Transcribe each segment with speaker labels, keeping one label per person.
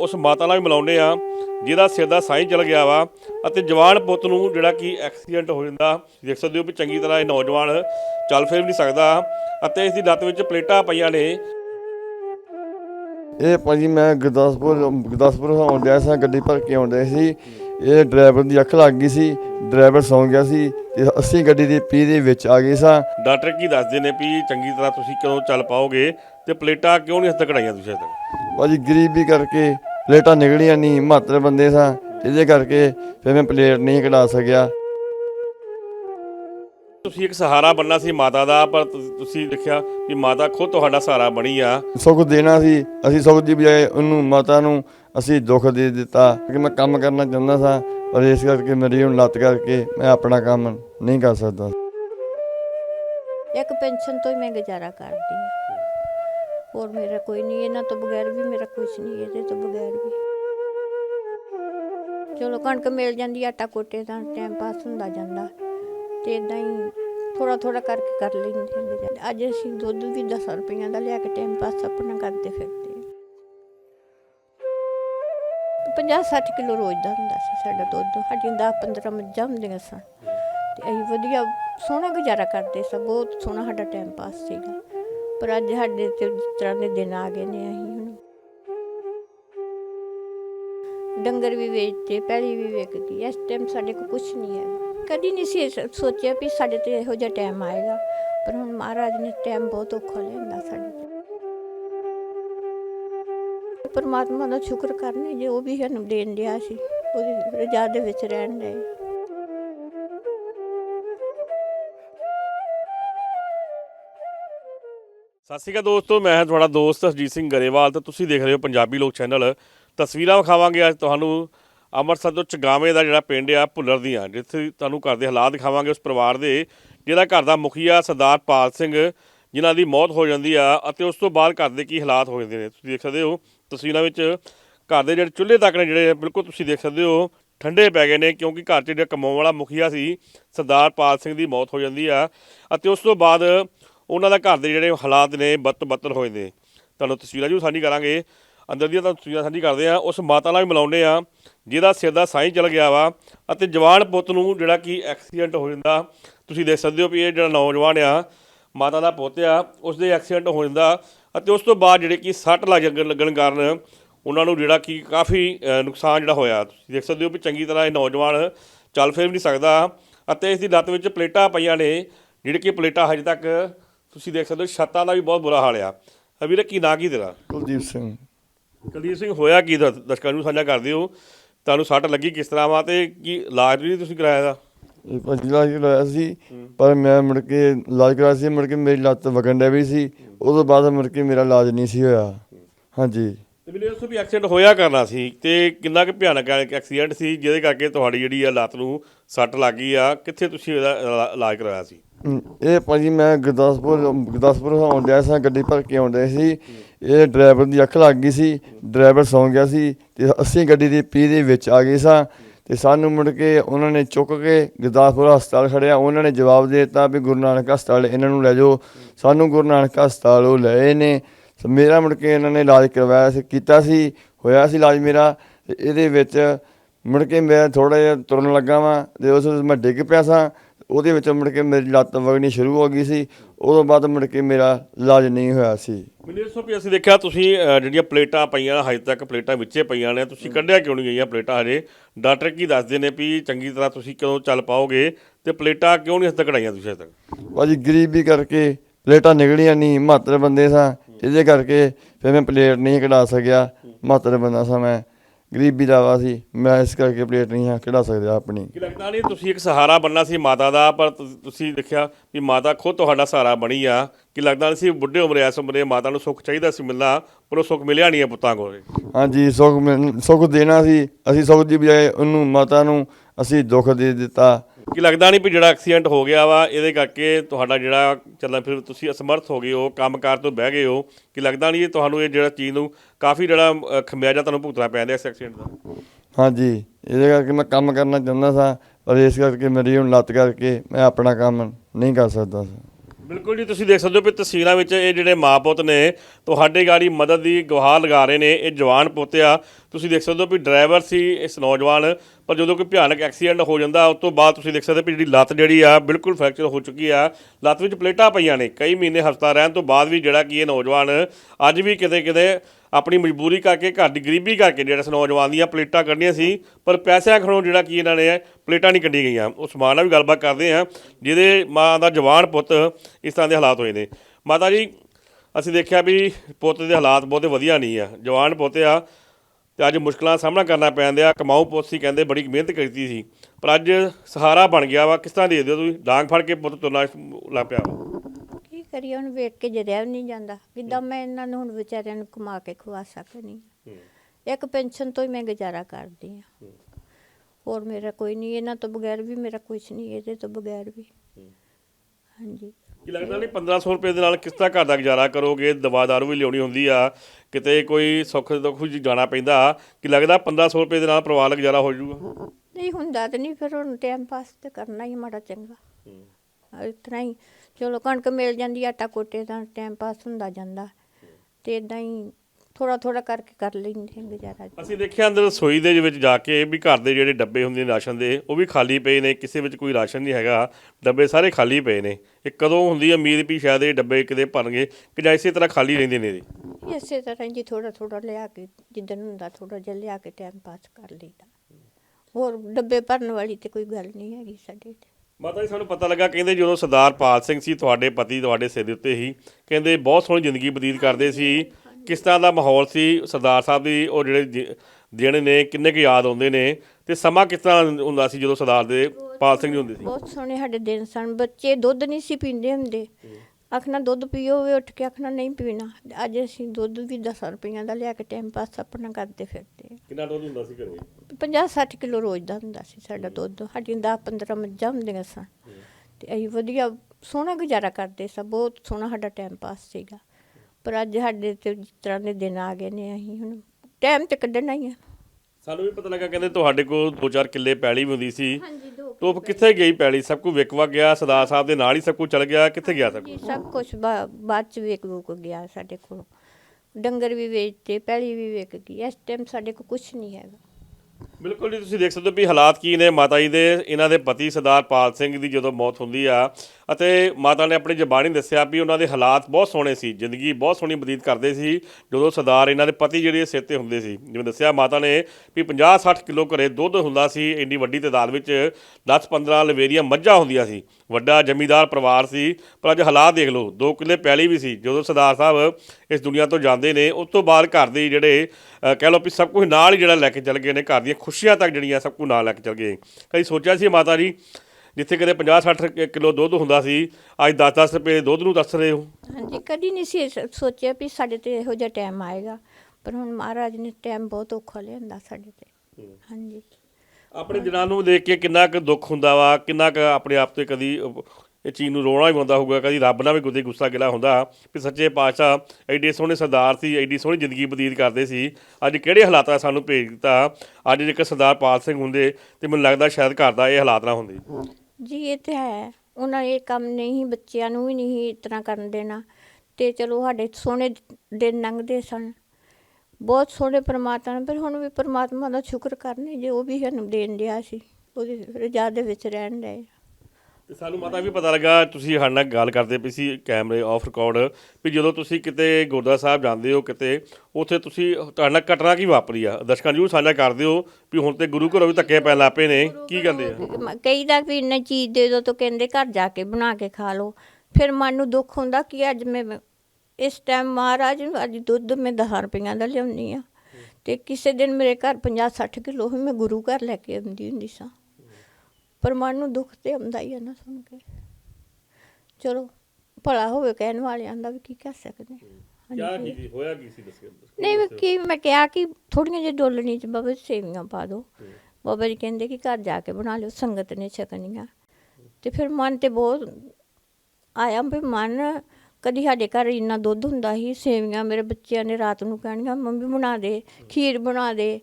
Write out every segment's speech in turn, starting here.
Speaker 1: ਉਸ ਮਾਤਾ ਨਾਲ ਵੀ ਮਿਲਾਉਂਦੇ ਆ ਜਿਹਦਾ ਸਿਰ ਦਾ ਸਾਈਂ ਚਲ ਗਿਆ ਵਾ ਅਤੇ ਜਵਾਨ ਪੁੱਤ ਨੂੰ ਜਿਹੜਾ ਕਿ ਐਕਸੀਡੈਂਟ ਹੋ ਜਾਂਦਾ ਦੇਖ ਸਕਦੇ ਹੋ ਵੀ ਚੰਗੀ ਤਰ੍ਹਾਂ ਇਹ ਨੌਜਵਾਨ ਚੱਲ ਫਿਰ ਵੀ ਨਹੀਂ ਸਕਦਾ ਅਤੇ ਇਸ ਦੀ ਲੱਤ ਵਿੱਚ ਪਲੇਟਾਂ ਪਈਆਂ ਨੇ।
Speaker 2: ਇਹ ਭਾਜੀ ਮੈਂ ਗੁਰਦਾਸਪੁਰ ਗੁਰਦਾਸਪੁਰ ਆਉਣ ਡਿਆ ਸਾਂ ਗੱਡੀ ਭਰ ਕੇ ਡਿਆ ਸੀ। ਇਹ ਡਰਾਈਵਰ ਦੀ ਅੱਖ ਲੱਗ ਗਈ ਸੀ ਡਰਾਈਵਰ ਸੌਂ ਗਿਆ ਸੀ ਤੇ ਅਸੀਂ ਗੱਡੀ ਦੀ ਪੀ ਦੇ ਵਿੱਚ ਆ ਗਏ ਸਾਂ।
Speaker 1: ਡਾਕਟਰ ਕੀ ਦੱਸਦੇ ਨੇ ਵੀ ਚੰਗੀ ਤਰ੍ਹਾਂ ਤੁਸੀਂ ਕਦੋਂ ਚੱਲ ਪਾਓਗੇ ਤੇ ਪਲੇਟਾਂ ਕਿਉਂ ਨਹੀਂ ਹੱਥ ਕਢਾਈਆਂ ਤੁਸੀਂ ਤੱਕ?
Speaker 2: ਭਾਜੀ ਗਰੀਬੀ ਕਰਕੇ ਪਲੇਟਾਂ ਨਿਕਲੀਆਂ ਨਹੀਂ ਮਾਤਰ ਬੰਦੇ ਸਾਂ ਇਹਦੇ ਕਰਕੇ ਫਿਰ ਮੈਂ ਪਲੇਟ ਨਹੀਂ ਕਢਾ ਸਕਿਆ।
Speaker 1: ਤੁਸੀਂ ਇੱਕ ਸਹਾਰਾ ਬਣਨਾ ਸੀ ਮਾਤਾ ਦਾ ਪਰ ਤੁ- ਤੁਸੀਂ ਦੇਖਿਆ ਵੀ ਮਾਤਾ ਖੁਦ ਤੁਹਾਡਾ ਸਹਾਰਾ ਬਣੀ ਆ।
Speaker 2: ਸੁੱਖ ਦੇਣਾ ਸੀ ਅਸੀਂ ਸੁੱਖ ਦੀ ਬਜਾਏ ਉਹਨੂੰ ਮਾਤਾ ਨੂੰ ਅਸੀਂ ਦੁੱਖ ਦੇ ਦਿੱਤਾ ਕਿ ਮੈਂ ਕੰਮ ਕਰਨਾ ਚਾਹੁੰਦਾ ਸਾਂ ਪਰ ਇਸ ਕਰਕੇ ਮੇਰੀ ਹੁਣ ਲੱਤ ਕਰਕੇ ਮੈਂ ਆਪਣਾ ਕੰਮ ਨਹੀਂ ਕਰ ਸਕਦਾ।
Speaker 3: ਇੱਕ ਪੈਨਸ਼ਨ ਤੋਂ ਹੀ ਮੈਂ ਗੁਜ਼ਾਰਾ ਕਰਦੀ ਹਾਂ। ਹੋਰ ਮੇਰਾ ਕੋਈ ਨਹੀਂ, ਇਹਨਾਂ ਤੋਂ ਬਗੈਰ ਵੀ ਮੇਰਾ ਕੁਝ ਨਹੀਂ, ਇਹਦੇ ਤੋਂ ਬਗੈਰ ਵੀ। ਚਲੋ ਕਣਕ ਮਿਲ ਜਾਂਦੀ ਆਟਾ ਕੋਟੇ ਦਾ ਟਾਈਮ ਪਾਸ ਹੁੰਦਾ ਜਾਂਦਾ। ਤੇ ਇਦਾਂ ਹੀ ਥੋੜਾ ਥੋੜਾ ਕਰਕੇ ਕਰ ਲੈਂਦੇ ਅੱਜ ਅਸੀਂ ਦੁੱਧ ਵੀ 10 ਰੁਪਈਆਂ ਦਾ ਲਿਆ ਕੇ ਟਾਈਮ ਪਾਸ ਆਪਣਾ ਕਰਦੇ ਫਿਰਦੇ ਹਾਂ 50 60 ਕਿਲੋ ਰੋਜ਼ ਦਾ ਹੁੰਦਾ ਸੀ ਸਾਡਾ ਦੁੱਧ। ਸਾਡੀਆਂ 10 15 ਮੱਝਾਂ ਹੁੰਦੀਆਂ ਸਨ। ਤੇ ਅਸੀਂ ਵਧੀਆ ਸੋਹਣਾ ਗੁਜ਼ਾਰਾ ਕਰਦੇ ਸਾਂ, ਬਹੁਤ ਸੋਹਣਾ ਸਾਡਾ ਟਾਈਮ ਪਾਸ ਸੀਗਾ। ਪਰ ਅੱਜ ਸਾਡੇ ਤੇ ਜਿਸ ਤਰ੍ਹਾਂ ਦੇ ਦਿਨ ਆ ਗਏ ਨੇ ਅਸੀਂ ਹੁਣ। ਡੰਗਰ ਵੀ ਵੇਚਦੇ, ਪੈਲੀ ਵੀ ਵਿਕਦੀ, ਇਸ ਟਾਈਮ ਸਾਡੇ ਕੋਲ ਕੁਝ ਨਹੀਂ ਹੈ ਕਦੀ ਨਹੀਂ ਸੀ ਸੋਚਿਆ ਵੀ ਸਾਡੇ ਤੇ ਇਹੋ ਜਿਹਾ ਟਾਈਮ ਆਏਗਾ, ਪਰ ਹੁਣ ਮਹਾਰਾਜ ਨੇ ਟਾਈਮ ਬਹੁਤ ਔਖਾ ਲਿਆਂਦਾ ਸਾਡੇ ਤੇ। ਪਰਮਾਤਮਾ ਦਾ ਸ਼ੁਕਰ ਕਰਨੇ ਜੇ ਉਹ ਵੀ ਸਾਨੂੰ ਦੇਣ ਦਿਆ ਸੀ, ਉਹਦੀ ਰਜਾ ਦੇ ਵਿੱਚ ਰਹਿਣ ਦੇ।
Speaker 1: ਸਤਿ ਸ਼੍ਰੀ ਅਕਾਲ ਦੋਸਤੋ, ਮੈਂ ਹਾਂ ਤੁਹਾਡਾ ਦੋਸਤ ਹਰਜੀਤ ਸਿੰਘ ਗਰੇਵਾਲ ਤੇ ਤੁਸੀਂ ਦੇਖ ਰਹੇ ਹੋ ਪੰਜਾਬੀ ਲੋਕ ਚੈਨਲ। ਤਸਵੀਰਾਂ ਵਿਖਾਵਾਂਗੇ ਅੱਜ ਤੁਹਾਨੂੰ ਅੰਮ੍ਰਿਤਸਰ ਤੋਂ ਚਗਾਵੇਂ ਦਾ ਜਿਹੜਾ ਪਿੰਡ ਆ, ਭੁੱਲਰ ਦੀਆਂ, ਜਿੱਥੇ ਤੁਹਾਨੂੰ ਘਰ ਦੇ ਹਾਲਾਤ ਦਿਖਾਵਾਂਗੇ ਉਸ ਪਰਿਵਾਰ ਦੇ ਜਿਹੜਾ ਘਰ ਦਾ ਮੁਖੀਆ ਸਰਦਾਰ ਪਾਲ ਸਿੰਘ, ਜਿਨ੍ਹਾਂ ਦੀ ਮੌਤ ਹੋ ਜਾਂਦੀ ਆ ਅਤੇ ਉਸ ਤੋਂ ਬਾਅਦ ਘਰ ਦੇ ਕੀ ਹਾਲਾਤ ਹੋ ਜਾਂਦੇ ਨੇ। ਤੁਸੀਂ ਦੇਖ ਸਕਦੇ ਹੋ, ਤਸਵੀਰਾਂ ਵਿੱਚ ਘਰ ਦੇ ਜਿਹੜੇ ਚੁੱਲ੍ਹੇ ਤੱਕ ਨੇ ਜਿਹੜੇ, ਬਿਲਕੁਲ ਤੁਸੀਂ ਦੇਖ ਸਕਦੇ ਹੋ, ਠੰਡੇ ਪੈ ਗਏ ਨੇ, ਕਿਉਂਕਿ ਘਰ 'ਚ ਜਿਹੜਾ ਕਮਾਉਣ ਵਾਲਾ ਮੁਖੀਆ ਸੀ, ਸਰਦਾਰ ਪਾਲ ਸਿੰਘ ਦੀ ਮੌਤ ਹੋ ਜਾਂਦੀ ਆ ਅਤੇ ਉਸ ਤੋਂ ਬਾਅਦ ਉਹਨਾਂ ਦਾ ਘਰ ਦੇ ਜਿਹੜੇ ਹਾਲਾਤ ਨੇ ਬੱਤ ਬੱਤਰ ਹੋਏ ਨੇ। ਤੁਹਾਨੂੰ ਤਸਵੀਰਾਂ ਜੀ ਸਾਂਝੀ ਕਰਾਂਗੇ। ਅੰਦਰ ਦੀਆਂ ਤਾਂ ਤਸਵੀਰਾਂ ਸਾਂਝੀ ਕਰਦੇ ਆ ਉਸ ਮਾਤਾ ਨਾਲ ਵੀ ਮਿਲਾਉਂਦੇ ਆ ਜਿਹਦਾ ਸਿਰ ਦਾ ਸਾਈਂ ਚਲ ਗਿਆ ਵਾ ਅਤੇ ਜਵਾਨ ਪੁੱਤ ਨੂੰ ਜਿਹੜਾ ਕਿ ਐਕਸੀਡੈਂਟ ਹੋ ਜਾਂਦਾ, ਤੁਸੀਂ ਦੇਖ ਸਕਦੇ ਹੋ ਵੀ ਇਹ ਜਿਹੜਾ ਨੌਜਵਾਨ ਆ, ਮਾਤਾ ਦਾ ਪੁੱਤ ਆ ਉਸ ਦੇ ਐਕਸੀਡੈਂਟ ਹੋ ਜਾਂਦਾ ਅਤੇ ਉਸ ਤੋਂ ਬਾਅਦ ਜਿਹੜੇ ਕਿ ਸੱਟ ਲੱਗਣ ਲੱਗਣ ਕਾਰਨ ਉਹਨਾਂ ਨੂੰ ਜਿਹੜਾ ਕਿ ਕਾਫੀ ਨੁਕਸਾਨ ਜਿਹੜਾ ਹੋਇਆ। ਤੁਸੀਂ ਦੇਖ ਸਕਦੇ ਹੋ ਵੀ ਚੰਗੀ ਤਰ੍ਹਾਂ ਇਹ ਨੌਜਵਾਨ ਚੱਲ ਫਿਰ ਵੀ ਨਹੀਂ ਸਕਦਾ ਅਤੇ ਇਸ ਦੀ ਲੱਤ ਵਿੱਚ ਪਲੇਟਾਂ ਪਈਆਂ ਨੇ, ਜਿਹੜੇ ਕਿ ਪਲੇਟਾਂ ਹਜੇ ਤੱਕ ਤੁਸੀਂ ਦੇਖ ਸਕਦੇ ਹੋ ਛੱਤਾਂ ਦਾ ਵੀ ਬਹੁਤ ਬੁਰਾ ਹਾਲ ਆ। ਅ ਵੀਰੇ ਕੀ ਨਾਂ ਕੀ ਤੇਰਾ?
Speaker 2: ਕੁਲਦੀਪ ਸਿੰਘ।
Speaker 1: ਕੁਲਦੀਪ ਸਿੰਘ ਹੋਇਆ ਕੀ ਦੱਸ- ਦਰਸ਼ਕਾਂ ਨੂੰ ਸਾਂਝਾ ਕਰਦੇ ਹੋ ਤੁਹਾਨੂੰ ਸੱਟ ਲੱਗੀ ਕਿਸ ਤਰ੍ਹਾਂ ਵਾ ਤੇ ਕੀ ਇਲਾਜ ਵੀ ਤੁਸੀਂ ਕਰਾਇਆ ਦਾ?
Speaker 2: ਇਹ ਭਾਜੀ ਇਲਾਜ ਕਰਾਇਆ ਸੀ ਪਰ ਮੈਂ ਮੁੜ ਕੇ ਇਲਾਜ ਕਰਾਇਆ ਸੀ ਮੁੜ ਕੇ ਮੇਰੀ ਲੱਤ ਵਗਣ ਡੈ ਵੀ ਸੀ। ਉਸ ਤੋਂ ਬਾਅਦ ਮੁੜ ਕੇ ਮੇਰਾ ਇਲਾਜ ਨਹੀਂ ਸੀ ਹੋਇਆ। ਹਾਂਜੀ।
Speaker 1: ਤੇ ਮੈਨੂੰ ਦੱਸੋ ਵੀ ਐਕਸੀਡੈਂਟ ਹੋਇਆ ਕਰਨਾ ਸੀ ਤੇ ਕਿੰਨਾ ਕੁ ਭਿਆਨਕ ਐਕਸੀਡੈਂਟ ਸੀ ਜਿਹਦੇ ਕਰਕੇ ਤੁਹਾਡੀ ਜਿਹੜੀ ਆ ਲੱਤ ਨੂੰ ਸੱਟ ਲੱਗ ਆ। ਕਿੱਥੇ ਤੁਸੀਂ ਇਹਦਾ ਇਲਾ- ਇਲਾਜ ਕਰਾਇਆ ਸੀ?
Speaker 2: ਇਹ ਭਾਜੀ ਮੈਂ ਗੁਰਦਾਸਪੁਰ ਗੁਰਦਾਸਪੁਰ ਆਉਣ ਡਿਆ ਸਾਂ ਗੱਡੀ ਭਰ ਕੇ ਆਉਣ ਡਿਆ ਸੀ। ਇਹ ਡਰਾਈਵਰ ਦੀ ਅੱਖ ਲੱਗ ਗਈ ਸੀ, ਡਰਾਈਵਰ ਸੌਂ ਗਿਆ ਸੀ ਤੇ ਅਸੀਂ ਗੱਡੀ ਦੀ ਪੀ ਦੇ ਵਿੱਚ ਆ ਗਏ ਸਾਂ ਤੇ ਸਾਨੂੰ ਮੁੜ ਕੇ ਉਹਨਾਂ ਨੇ ਚੁੱਕ ਕੇ ਗੁਰਦਾਸਪੁਰ ਹਸਪਤਾਲ ਖੜਿਆ। ਉਹਨਾਂ ਨੇ ਜਵਾਬ ਦੇ ਦਿੱਤਾ ਵੀ ਗੁਰੂ ਨਾਨਕ ਹਸਪਤਾਲ ਇਹਨਾਂ ਨੂੰ ਲੈ ਜਾਓ। ਸਾਨੂੰ ਗੁਰੂ ਨਾਨਕ ਹਸਪਤਾਲ ਉਹ ਲਏ ਨੇ। ਮੇਰਾ ਮੁੜ ਕੇ ਇਹਨਾਂ ਨੇ ਇਲਾਜ ਕਰਵਾਇਆ ਸੀ, ਕੀਤਾ ਸੀ, ਹੋਇਆ ਸੀ ਇਲਾਜ ਮੇਰਾ। ਇਹਦੇ ਵਿੱਚ ਮੁੜ ਕੇ ਮੈਂ ਥੋੜਾ ਜਿਹਾ ਤੁਰਨ ਲੱਗਾ ਵਾਂ ਤੇ ਉਸ ਵਿੱਚ ਮੈਂ ਡਿੱਗ ਪਿਆ ਸਾਂ। ਉਹਦੇ ਵਿੱਚ ਮੁੜ ਕੇ ਮੇਰੀ ਲੱਤ ਵਗਣੀ ਸ਼ੁਰੂ ਹੋ ਗਈ ਸੀ। ਉਦੋਂ ਬਾਅਦ ਮੁੜ ਕੇ ਮੇਰਾ ਇਲਾਜ ਨਹੀਂ ਹੋਇਆ ਸੀ।
Speaker 1: ਮੈਨੂੰ ਦੱਸੋ ਵੀ ਅਸੀਂ ਦੇਖਿਆ ਤੁਸੀਂ ਅ, ਜਿਹੜੀਆਂ ਪਲੇਟਾਂ ਪਈਆਂ ਹਜੇ ਤੱਕ ਪਲੇਟਾਂ ਵਿੱਚੇ ਪਈਆਂ ਨੇ। ਤੁਸੀਂ ਕੱਢਿਆ ਕਿਉਂ ਨਹੀਂ ਗਈਆਂ ਪਲੇਟਾਂ ਹਜੇ? ਡਾਕਟਰ ਕੀ ਦੱਸਦੇ ਨੇ ਵੀ ਚੰਗੀ ਤਰ੍ਹਾਂ ਤੁਸੀਂ ਕਦੋਂ ਚੱਲ ਪਾਓਗੇ? ਤੇ ਪਲੇਟਾਂ ਕਿਉਂ ਨਹੀਂ ਹੱਥ ਕਢਾਈਆਂ ਤੁਸੀਂ ਹਜੇ ਤੱਕ?
Speaker 2: ਭਾਜੀ ਗਰੀਬੀ ਕਰਕੇ ਪਲੇਟਾਂ ਨਿਕਲੀਆਂ ਨਹੀਂ ਮਾਤਰ ਬੰਦੇ ਸਾਂ। ਇਹਦੇ ਕਰਕੇ ਫਿਰ ਮੈਂ ਪਲੇਟ ਨਹੀਂ ਕਢਾ ਸਕਿਆ। ਮਾਤਰ ਬੰਦਾ ਸਾਂ ਮੈਂ। ਗਰੀਬੀ ਦਾ ਵਾ ਸੀ। ਮੈਂ ਇਸ ਕਰਕੇ ਪਲੇਟ ਨਹੀਂ ਹਾਂ ਕਢਾ ਸਕਦਾ ਆਪਣੀ।
Speaker 1: ਕੀ ਲੱਗਦਾ ਨਹੀਂ ਤੁਸੀਂ ਇੱਕ ਸਹਾਰਾ ਬਣਨਾ ਸੀ ਮਾਤਾ ਦਾ ਪਰ ਤੁ- ਤੁਸੀਂ ਦੇਖਿਆ ਵੀ ਮਾਤਾ ਖੁਦ ਤੁਹਾਡਾ ਸਹਾਰਾ ਬਣੀ ਆ। ਕਿ ਲੱਗਦਾ ਨਹੀਂ ਸੀ ਬੁੱਢੇ ਉਮਰੇ ਇਸ ਉਮਰੇ ਮਾਤਾ ਨੂੰ ਸੁੱਖ ਚਾਹੀਦਾ ਸੀ ਮਿਲਣਾ ਪਰ ਉਹ ਸੁੱਖ ਮਿਲਿਆ ਨਹੀਂ ਹੈ ਪੁੱਤਾਂ ਕੋਲ?
Speaker 2: ਹਾਂਜੀ ਸੁੱਖ ਮਿਲ- ਸੁੱਖ ਦੇਣਾ ਸੀ। ਅਸੀਂ ਸੁੱਖ ਦੀ ਬਜਾਏ ਉਹਨੂੰ ਮਾਤਾ ਨੂੰ ਅਸੀਂ ਦੁੱਖ ਦੇ ਦਿੱਤਾ।
Speaker 1: ਕੀ ਲੱਗਦਾ ਨਹੀਂ ਵੀ ਜਿਹੜਾ ਐਕਸੀਡੈਂਟ ਹੋ ਗਿਆ ਵਾ ਇਹਦੇ ਕਰਕੇ ਤੁਹਾਡਾ ਜਿਹੜਾ ਚੱਲਣ ਫਿਰ ਤੁਸੀਂ ਅਸਮਰਥ ਹੋ ਗਏ ਹੋ ਕੰਮਕਾਰ ਤੋਂ ਬਹਿ ਗਏ ਹੋ ਕਿ ਲੱਗਦਾ ਨਹੀਂ ਇਹ ਤੁਹਾਨੂੰ ਇਹ ਜਿਹੜਾ ਚੀਜ਼ ਨੂੰ ਕਾਫੀ ਜਿਹੜਾ ਅ, ਖਮਿਆਜਾ ਤੁਹਾਨੂੰ ਭੁਗਤਣਾ ਪੈਂਦਾ ਇਸ ਐਕਸੀਡੈਂਟ ਦਾ?
Speaker 2: ਹਾਂਜੀ ਇਹਦੇ ਕਰਕੇ ਮੈਂ ਕੰਮ ਕਰਨਾ ਚਾਹੁੰਦਾ ਸਾਂ ਪਰ ਇਸ ਕਰਕੇ ਮੇਰੀ ਹੁਣ ਲੱਤ ਕਰਕੇ ਮੈਂ ਆਪਣਾ ਕੰਮ ਨਹੀਂ ਕਰ ਸਕਦਾ ਸੀ।
Speaker 1: ਬਿਲਕੁਲ ਜੀ ਤੁਸੀਂ ਦੇਖ ਸਕਦੇ ਹੋ ਕਿ ਤਸਵੀਰਾਂ ਵਿੱਚ ਇਹ ਜਿਹੜੇ ਮਾਂ ਪੁੱਤ ਨੇ ਤੁਹਾਡੇ ਗਾੜੀ ਮਦਦ ਦੀ ਗੁਹਾਰ ਲਗਾ ਰਹੇ ਨੇ ਇਹ ਜਵਾਨ ਪੋਤਿਆ ਤੁਸੀਂ ਦੇਖ ਸਕਦੇ ਹੋ ਵੀ ਡਰਾਈਵਰ ਸੀ ਇਸ ਨੌਜਵਾਨ, ਪਰ ਜਦੋਂ ਕੋਈ ਭਿਆਨਕ ਐਕਸੀਡੈਂਟ ਹੋ ਜਾਂਦਾ, ਉਸ ਤੋਂ ਬਾਅਦ ਤੁਸੀਂ ਦੇਖ ਸਕਦੇ ਹੋ ਵੀ ਜਿਹੜੀ ਲੱਤ ਜਿਹੜੀ ਆ, ਬਿਲਕੁਲ ਫ੍ਰੈਕਚਰ ਹੋ ਚੁੱਕੀ ਆ। ਲੱਤ ਵਿੱਚ ਪਲੇਟਾਂ ਪਈਆਂ ਨੇ, ਕਈ ਮਹੀਨੇ ਹਸਪਤਾਲ ਰਹਿਣ ਤੋਂ ਬਾਅਦ ਵੀ ਜਿਹੜਾ ਕਿ ਇਹ ਨੌਜਵਾਨ ਅੱਜ ਵੀ ਕਿਤੇ ਕਿਤੇ ਆਪਣੀ ਮਜਬੂਰੀ ਕਰਕੇ, ਘਰ ਦੀ ਗਰੀਬੀ ਕਰਕੇ ਜਿਹੜਾ ਇਸ ਨੌਜਵਾਨ ਦੀਆਂ ਪਲੇਟਾਂ ਕੱਢੀਆਂ ਸੀ, ਪਰ ਪੈਸਿਆਂ ਖਣੋਂ ਜਿਹੜਾ ਕਿ ਇਹਨਾਂ ਨੇ ਪਲੇਟਾਂ ਨਹੀਂ ਕੱਢੀਆਂ ਗਈਆਂ। ਉਸ ਮਾਂ ਨਾਲ ਵੀ ਗੱਲਬਾਤ ਕਰਦੇ ਆ ਜਿਹਦੇ ਮਾਂ ਦਾ ਜਵਾਨ ਪੁੱਤ ਇਸ ਤਰ੍ਹਾਂ ਦੇ ਹਾਲਾਤ ਹੋਏ ਨੇ। ਮਾਤਾ ਜੀ, ਅਸੀਂ ਦੇਖਿਆ ਵੀ ਪੁੱਤ ਦੇ ਹਾਲਾਤ ਬਹੁਤੇ ਵਧੀਆ ਨਹੀਂ ਆ। ਜਵਾਨ ਪੁੱਤ ਆ ਤੇ ਅੱਜ ਮੁਸ਼ਕਲਾਂ ਦਾ ਸਾਹਮਣਾ ਕਰਨਾ ਪੈਂਦਾ ਆ। ਕਮਾਊ ਪੁੱਤ ਸੀ ਕਹਿੰਦੇ ਬੜੀ ਮਿਹਨਤ ਕੀਤੀ ਸੀ। ਪਰ ਅੱਜ ਸਹਾਰਾ ਬਣ ਗਿਆ ਵਾ। ਕਿਸ ਤਰ੍ਹਾਂ ਦੇ ਦਿਓ ਤੁਸੀਂ? ਡਾਂਗ ਫੜ ਕੇ ਪੁੱਤ ਤੁਰਨਾ ਲੱਗ ਪਿਆ ਵਾ।
Speaker 3: ਕੀ ਕਰੀਏ? ਹੁਣ ਵੇਖ ਕੇ ਜਰਿਆ ਵੀ ਨਹੀਂ ਜਾਂਦਾ। ਕਿੱਦਾਂ ਮੈਂ ਇਹਨਾਂ ਨੂੰ ਹੁਣ ਵਿਚਾਰਿਆਂ ਨੂੰ ਕਮਾ ਕੇ ਖਵਾ ਸਕਨੀ ਇੱਕ ਪੈਨਸ਼ਨ ਤੋਂ ਹੀ ਮੈਂ ਗੁਜ਼ਾਰਾ ਕਰਦੀ ਆ ਹੋਰ ਮੇਰਾ ਕੋਈ ਨਹੀਂ। ਇਹਨਾਂ ਤੋਂ ਬਗੈਰ ਵੀ ਮੇਰਾ ਕੁਝ ਨਹੀਂ। ਇਹਦੇ ਤੋਂ ਬਗੈਰ ਵੀ। ਹਾਂਜੀ।
Speaker 1: ਕੀ ਲੱਗਦਾ ਨਹੀਂ 1500 ਰੁਪਏ ਦੇ ਨਾਲ ਕਿਸ ਤਰ੍ਹਾਂ ਘਰ ਦਾ ਗੁਜ਼ਾਰਾ ਕਰੋਗੇ? ਦਵਾ ਦਾਰੂ ਵੀ ਲਿਆਉਣੀ ਹੁੰਦੀ ਆ। ਕਿਤੇ ਕੋਈ ਸੁੱਖ ਦੁੱਖ ਵਿੱਚ ਜਾਣਾ ਪੈਂਦਾ। ਕੀ ਲੱਗਦਾ 1500 ਰੁਪਏ ਦੇ ਨਾਲ ਪਰਿਵਾਰ ਦਾ ਗੁਜ਼ਾਰਾ ਹੋ ਜਾਊਗਾ?
Speaker 3: ਨਹੀਂ ਹੁੰਦਾ ਤੇ ਨਹੀਂ ਫਿਰ ਹੁਣ ਟਾਈਮ ਪਾਸ ਤੇ ਕਰਨਾ ਹੀ ਮਾੜਾ ਚੰਗਾ। ਤਰ੍ਹਾਂ ਹੀ ਚਲੋ ਕਣਕ ਮਿਲ ਜਾਂਦੀ ਆਟਾ ਕੋਟੇ ਦਾ ਟਾਈਮ ਪਾਸ ਹੁੰਦਾ ਜਾਂਦਾ। ਤੇ ਇਦਾਂ ਹੀ ਥੋੜਾ ਥੋੜਾ ਕਰਕੇ ਕਰ ਲੈਂਦੇ ਹਾਂ ਗੁਜ਼ਾਰਾ
Speaker 1: ਅਸੀਂ ਦੇਖਿਆ ਅੰਦਰ ਰਸੋਈ ਦੇ ਵਿੱਚ ਜਾ ਕੇ ਵੀ ਘਰ ਦੇ ਜਿਹੜੇ ਡੱਬੇ ਹੁੰਦੇ ਨੇ ਰਾਸ਼ਨ ਦੇ ਉਹ ਵੀ ਖਾਲੀ ਪਏ ਨੇ ਕਿਸੇ ਵਿੱਚ ਕੋਈ ਰਾਸ਼ਨ ਨਹੀਂ ਹੈਗਾ। ਡੱਬੇ ਸਾਰੇ ਖਾਲੀ ਪਏ ਨੇ। ਇਹ ਕਦੋਂ ਹੁੰਦੀ ਹੈ ਉਮੀਦ ਵੀ ਸ਼ਾਇਦ ਇਹ ਡੱਬੇ ਕਿਤੇ ਭਰਨਗੇ ਕਿ ਜਾਂ ਇਸੇ ਤਰ੍ਹਾਂ ਖਾਲੀ ਰਹਿੰਦੇ ਨੇ ਇਹਦੇ?
Speaker 3: ਇਸੇ ਤਰ੍ਹਾਂ ਜੀ ਥੋੜਾ ਥੋੜਾ ਲਿਆ ਕੇ ਜਿੱਦਣ ਹੁੰਦਾ ਥੋੜਾ ਜਿਹਾ ਲਿਆ ਕੇ ਟਾਈਮ ਪਾਸ ਕਰ ਲਈਦਾ। ਹੋਰ ਡੱਬੇ ਭਰਨ ਵਾਲੀ ਤੇ ਕੋਈ ਗੱਲ ਨਹੀਂ ਹੈਗੀ ਸਾਡੇ ਤੇ।
Speaker 1: ਮਾਤਾ ਜੀ ਸਾਨੂੰ ਪਤਾ ਲੱਗਾ ਕਹਿੰਦੇ ਜਦੋਂ ਸਰਦਾਰ ਪਾਲ ਸਿੰਘ ਸੀ ਤੁਹਾਡੇ ਪਤੀ ਤੁਹਾਡੇ ਸਿਰ ਦੇ ਉੱਤੇ ਹੀ ਕਹਿੰਦੇ ਬਹੁਤ ਸੋਹਣੀ ਜ਼ਿੰਦਗੀ ਬਤੀਤ ਕਰਦੇ ਸੀ। ਕਿਸ ਤਰ੍ਹਾਂ ਦਾ ਮਾਹੌਲ ਸੀ ਸਰਦਾਰ ਸਾਹਿਬ ਦੀ ਉਹ ਜਿਹੜੇ ਦਿਨ ਨੇ ਕਿੰਨੇ ਕੁ ਯਾਦ ਆਉਂਦੇ ਨੇ ਤੇ ਸਮਾਂ ਕਿਸ ਤਰ੍ਹਾਂ ਹੁੰਦਾ ਸੀ ਜਦੋਂ ਸਰਦਾਰ ਦੇ ਪਾਲ ਸਿੰਘ ਜੀ ਹੁੰਦੇ ਸੀ?
Speaker 3: ਬਹੁਤ ਸੋਹਣੇ ਸਾਡੇ ਦਿਨ ਸਨ। ਬੱਚੇ ਦੁੱਧ ਨਹੀਂ ਸੀ ਪੀਂਦੇ ਹੁੰਦੇ। ਆਖਣਾ ਦੁੱਧ ਪੀਓ ਵੀ ਉੱਠ ਕੇ ਆਖਣਾ ਨਹੀਂ ਪੀਣਾ। ਅੱਜ ਅਸੀਂ ਦੁੱਧ ਵੀ 10 ਰੁਪਈਆਂ ਦਾ ਲਿਆ ਕੇ ਟਾਈਮ ਪਾਸ ਆਪਣਾ ਕਰਦੇ ਫਿਰਦੇ
Speaker 1: ਕਿੰਨਾ ਦੁੱਧ ਹੁੰਦਾ ਸੀ ਘਰੇ?
Speaker 3: 50 60 ਕਿਲੋ ਰੋਜ਼ ਦਾ ਹੁੰਦਾ ਸੀ ਸਾਡਾ ਦੁੱਧ। ਸਾਡੀਆਂ 10 15 ਮੱਝਾਂ ਹੁੰਦੀਆਂ ਸਨ। ਤੇ ਅਸੀਂ ਵਧੀਆ ਸੋਹਣਾ ਗੁਜ਼ਾਰਾ ਕਰਦੇ ਸਾਂ। ਬਹੁਤ ਸੋਹਣਾ ਸਾਡਾ ਟਾਈਮ ਪਾਸ ਸੀਗਾ। ਪਰ ਅੱਜ ਸਾਡੇ ਤੇ ਜਿਸ ਤਰ੍ਹਾਂ ਦੇ ਦਿਨ ਆ ਗਏ ਨੇ ਅਸੀਂ ਹੁਣ ਟਾਈਮ ਤੇ ਕੱਢਣਾ ਹੀ। ਆ
Speaker 1: ਸਾਨੂੰ ਵੀ ਪਤਾ ਲੱਗਾ ਕਹਿੰਦੇ ਤੁਹਾਡੇ ਕੋਲ 2-4 ਕਿੱਲੇ ਪੈਲੀ ਵੀ ਹੁੰਦੀ ਸੀ।
Speaker 3: ਹਾਂਜੀ ਦੋ
Speaker 1: ਤੋ ਕਿੱਥੇ ਗਈ ਪੈਲੀ? ਸਭ ਕੁਝ ਵਿਕ ਵਾ ਗਿਆ ਸਰਦਾਰ ਸਾਹਿਬ ਦੇ ਨਾਲ ਹੀ ਸਭ ਕੁਝ ਚਲ ਗਿਆ ਕਿੱਥੇ ਗਿਆ ਸਭ ਕੁਝ
Speaker 3: ਸਭ ਕੁਝ ਬਾਅਦ ਚ ਵੇਖ ਵੂਕ ਗਿਆ ਸਾਡੇ ਕੋਲ। ਡੰਗਰ ਵੀ ਵੇਚਤੇ ਪੈਲੀ ਵੀ ਵਿਕ ਗਈ ਇਸ ਟਾਈਮ ਸਾਡੇ ਕੋਲ ਕੁਝ ਨਹੀਂ ਹੈਗਾ।
Speaker 1: ਬਿਲਕੁਲ ਜੀ ਤੁਸੀਂ ਦੇਖ ਸਕਦੇ ਹੋ ਵੀ ਹਾਲਾਤ ਕੀ ਨੇ। ਮਾਤਾ ਜੀ ਦੇ ਇਹਨਾਂ ਦੇ ਪਤੀ ਸਰਦਾਰ ਪਾਲ ਸਿੰਘ ਦੀ ਜਦੋਂ ਮੌਤ ਹੁੰਦੀ ਆ ਅਤੇ ਮਾਤਾ ਨੇ ਆਪਣੀ ਜ਼ਬਾਨੀ ਦੱਸਿਆ ਵੀ ਉਹਨਾਂ ਦੇ ਹਾਲਾਤ ਬਹੁਤ ਸੋਹਣੇ ਸੀ, ਜ਼ਿੰਦਗੀ ਬਹੁਤ ਸੋਹਣੀ ਬਤੀਤ ਕਰਦੇ ਸੀ, ਜਦੋਂ ਸਰਦਾਰ ਇਹਨਾਂ ਦੇ ਪਤੀ ਜਿਹੜੇ ਸਿਰ ਤੇ ਹੁੰਦੇ ਸੀ। ਜਿਵੇਂ ਦੱਸਿਆ, ਮਾਤਾ ਨੇ ਵੀ 50 60 ਕਿਲੋ ਘਰੇ ਦੁੱਧ ਹੁੰਦਾ ਸੀ, ਇੰਨੀ ਵੱਡੀ ਤਾਦਾਦ ਵਿੱਚ 10 15 ਲਵੇਰੀਆਂ ਮੱਝਾਂ ਹੁੰਦੀਆਂ ਸੀ। ਵੱਡਾ ਜ਼ਮੀਦਾਰ ਪਰਿਵਾਰ ਸੀ, ਪਰ ਅੱਜ ਹਾਲਾਤ ਦੇਖ ਲਓ, ਦੋ ਕਿੱਲੇ ਪੈਲੀ ਵੀ ਸੀ। ਜਦੋਂ ਸਰਦਾਰ ਸਾਹਿਬ ਇਸ ਦੁਨੀਆ ਤੋਂ ਜਾਂਦੇ ਨੇ, ਉਸ ਤੋਂ ਬਾਅਦ ਘਰ ਦੇ ਜਿਹੜੇ ਕਹਿ ਲਓ ਵੀ ਸਭ ਕੁਝ ਨਾਲ ਹੀ ਜਿਹੜਾ ਲੈ ਕੇ ਚੱਲ ਗਏ ਨੇ, ਘਰ ਦੀਆਂ ਖੁਸ਼ੀਆਂ ਤੱਕ ਜਿਹੜੀਆਂ ਸਭ ਕੁਝ ਨਾਲ ਲੈ ਕੇ ਚੱਲ ਗਏ। ਕਈ ਸੋਚਿਆ ਸੀ ਮਾਤਾ ਜੀ ਜਿੱਥੇ ਕਿਤੇ 50 60 ਕਿਲੋ ਦੁੱਧ ਹੁੰਦਾ ਸੀ ਅੱਜ 10 10 ਰੁਪਏ ਦੇ ਦੁੱਧ ਨੂੰ ਦੱਸ ਰਹੇ ਹੋ।
Speaker 3: ਹਾਂਜੀ ਕਦੀ ਨਹੀਂ ਸੀ ਸ- ਸੋਚਿਆ ਵੀ ਸਾਡੇ ਤੇ ਇਹੋ ਜਿਹਾ ਟਾਈਮ ਆਏਗਾ ਪਰ ਹੁਣ ਮਹਾਰਾਜ ਨੇ ਟਾਈਮ ਬਹੁਤ ਔਖਾ ਲਿਆਂਦਾ ਸਾਡੇ ਤੇ। ਹਾਂਜੀ।
Speaker 1: ਆਪਣੇ ਦਿਨਾਂ ਨੂੰ ਦੇਖ ਕੇ ਕਿੰਨਾ ਕੁ ਦੁੱਖ ਹੁੰਦਾ ਵਾ ਕਿੰਨਾ ਕੁ ਆਪਣੇ ਆਪ ਤੇ ਕਦੀ ਅਹ, ਇਹ ਚੀਜ਼ ਨੂੰ ਰੋਣਾ ਵੀ ਆਉਂਦਾ ਹੋਊਗਾ ਕਦੀ ਰੱਬ ਨਾਲ ਵੀ ਗੁੱਸੇ ਗੁੱਸਾ ਗਿਲਾ ਹੁੰਦਾ। ਵੀ ਸੱਚੇ ਪਾਤਸ਼ਾਹ ਐਡੇ ਸੋਹਣੇ ਸਰਦਾਰ ਸੀ ਐਡੀ ਸੋਹਣੀ ਜ਼ਿੰਦਗੀ ਬਤੀਤ ਕਰਦੇ ਸੀ। ਅੱਜ ਕਿਹੜੇ ਹਾਲਾਤਾਂ 'ਚ ਸਾਨੂੰ ਭੇਜ ਦਿੱਤਾ? ਅੱਜ ਜੇਕਰ ਸਰਦਾਰ ਪਾਲ ਸਿੰਘ ਹੁੰਦੇ ਤੇ ਮੈਨੂੰ ਲੱਗਦਾ ਸ਼ਾਇਦ ਘਰ ਦਾ ਇਹ ਹਾਲਾਤ ਨਾ ਹੁੰਦੇ।
Speaker 3: ਜੀ, ਇਹ ਤੇ ਹੈ। ਉਹਨਾਂ ਇਹ ਕੰਮ ਨਹੀਂ, ਬੱਚਿਆਂ ਨੂੰ ਵੀ ਨਹੀਂ ਇਸ ਤਰ੍ਹਾਂ ਕਰਨ ਦੇਣਾ। ਤੇ ਚਲੋ ਸਾਡੇ ਸੋਹਣੇ ਦਿਨ ਲੰਘਦੇ ਸਨ। ਬਹੁਤ ਸੋਹਣੇ ਪ੍ਰਮਾਤਮਾ ਨੇ, ਪਰ ਹੁਣ ਵੀ ਪ੍ਰਮਾਤਮਾ ਦਾ ਸ਼ੁਕਰ ਕਰਨੇ ਜੇ ਉਹ ਵੀ ਸਾਨੂੰ ਦੇਣ ਦਿਆ ਸੀ, ਉਹਦੀ ਰਜਾ ਦੇ ਵਿੱਚ ਰਹਿਣ ਦੇ
Speaker 1: ਤੇ ਸਾਨੂੰ ਮਾਤਾ ਵੀ ਪਤਾ ਲੱਗਾ, ਤੁਸੀਂ ਸਾਡੇ ਨਾਲ ਗੱਲ ਕਰਦੇ ਪਏ ਸੀ, ਕੈਮਰੇ ਆਫ ਰਿਕਾਰਡ ਵੀ ਜਦੋਂ ਤੁਸੀਂ ਕਿਤੇ ਗੁਰਦੁਆਰਾ ਸਾਹਿਬ ਜਾਂਦੇ ਹੋ ਕਿਤੇ, ਉੱਥੇ ਤੁਸੀਂ ਤੁਹਾਡੇ ਨਾਲ ਘਟਨਾ ਕੀ ਵਾਪਰੀ ਆ? ਦਰਸ਼ਕਾਂ ਨੂੰ ਸਾਂਝਾ ਕਰ ਦਿਓ ਵੀ ਹੁਣ ਤੇ ਗੁਰੂ ਘਰੋਂ ਵੀ ਧੱਕੇ ਪੈਣ ਲੱਗ ਪਏ ਨੇ, ਕੀ ਕਹਿੰਦੇ ਆ?
Speaker 3: ਕਈ ਦਾ ਵੀ ਇੰਨਾ ਚੀਜ਼ ਦੇ ਦੋ ਤਾਂ ਕਹਿੰਦੇ ਘਰ ਜਾ ਕੇ ਬਣਾ ਕੇ ਖਾ ਲਓ। ਫਿਰ ਮਨ ਨੂੰ ਦੁੱਖ ਹੁੰਦਾ ਕਿ ਅੱਜ ਮੈਂ ਇਸ ਟਾਈਮ ਮਹਾਰਾਜ ਨੂੰ ਅੱਜ ਦੁੱਧ ਮੈਂ 10 ਰੁਪਈਆਂ ਦਾ ਲਿਆਉਣੀ ਆ ਤੇ ਕਿਸੇ ਦਿਨ ਮੇਰੇ ਘਰ 50 60 ਕਿਲੋ ਹੀ ਮੈਂ ਗੁਰੂ ਘਰ ਲੈ ਕੇ ਆਉਂਦੀ ਹੁੰਦੀ ਸਾਂ। ਪਰ ਮਨ ਨੂੰ ਦੁੱਖ ਤੇ ਆਉਂਦਾ ਹੀ ਆ ਨਾ ਸੁਣ ਕੇ। ਚਲੋ ਭਲਾ ਹੋਵੇ ਕਹਿਣ ਵਾਲਿਆਂ ਦਾ ਵੀ ਕੀ ਕਹਿ ਸਕਦੇ ਹਾਂ।
Speaker 1: ਕੀ ਕੀ ਹੋਇਆ ਕੀ ਸੀ? ਦੱਸਿਓ
Speaker 3: ਨਹੀਂ ਮੈਂ ਕੀ ਮੈਂ ਕਿਹਾ ਕਿ ਥੋੜੀਆਂ ਜਿਹੀ ਡੋਲਣੀ ਚ ਬਾਬਾ ਜੀ ਸੇਵੀਆਂ ਪਾ ਦਿਓ। ਬਾਬਾ ਜੀ ਕਹਿੰਦੇ ਕਿ ਘਰ ਜਾ ਕੇ ਬਣਾ ਲਿਓ ਸੰਗਤ ਨੇ ਛਕਣੀਆਂ। ਤੇ ਫਿਰ ਮਨ ਤੇ ਬਹੁਤ ਆਇਆ ਵੀ ਮਨ ਕਦੀ ਸਾਡੇ ਘਰ ਇੰਨਾ ਦੁੱਧ ਹੁੰਦਾ ਸੀ ਸੇਵੀਆਂ ਮੇਰੇ ਬੱਚਿਆਂ ਨੇ ਰਾਤ ਨੂੰ ਕਹਿਣੀਆਂ ਮੰਮੀ ਬਣਾ ਦੇ ਖੀਰ ਬਣਾ ਦੇ।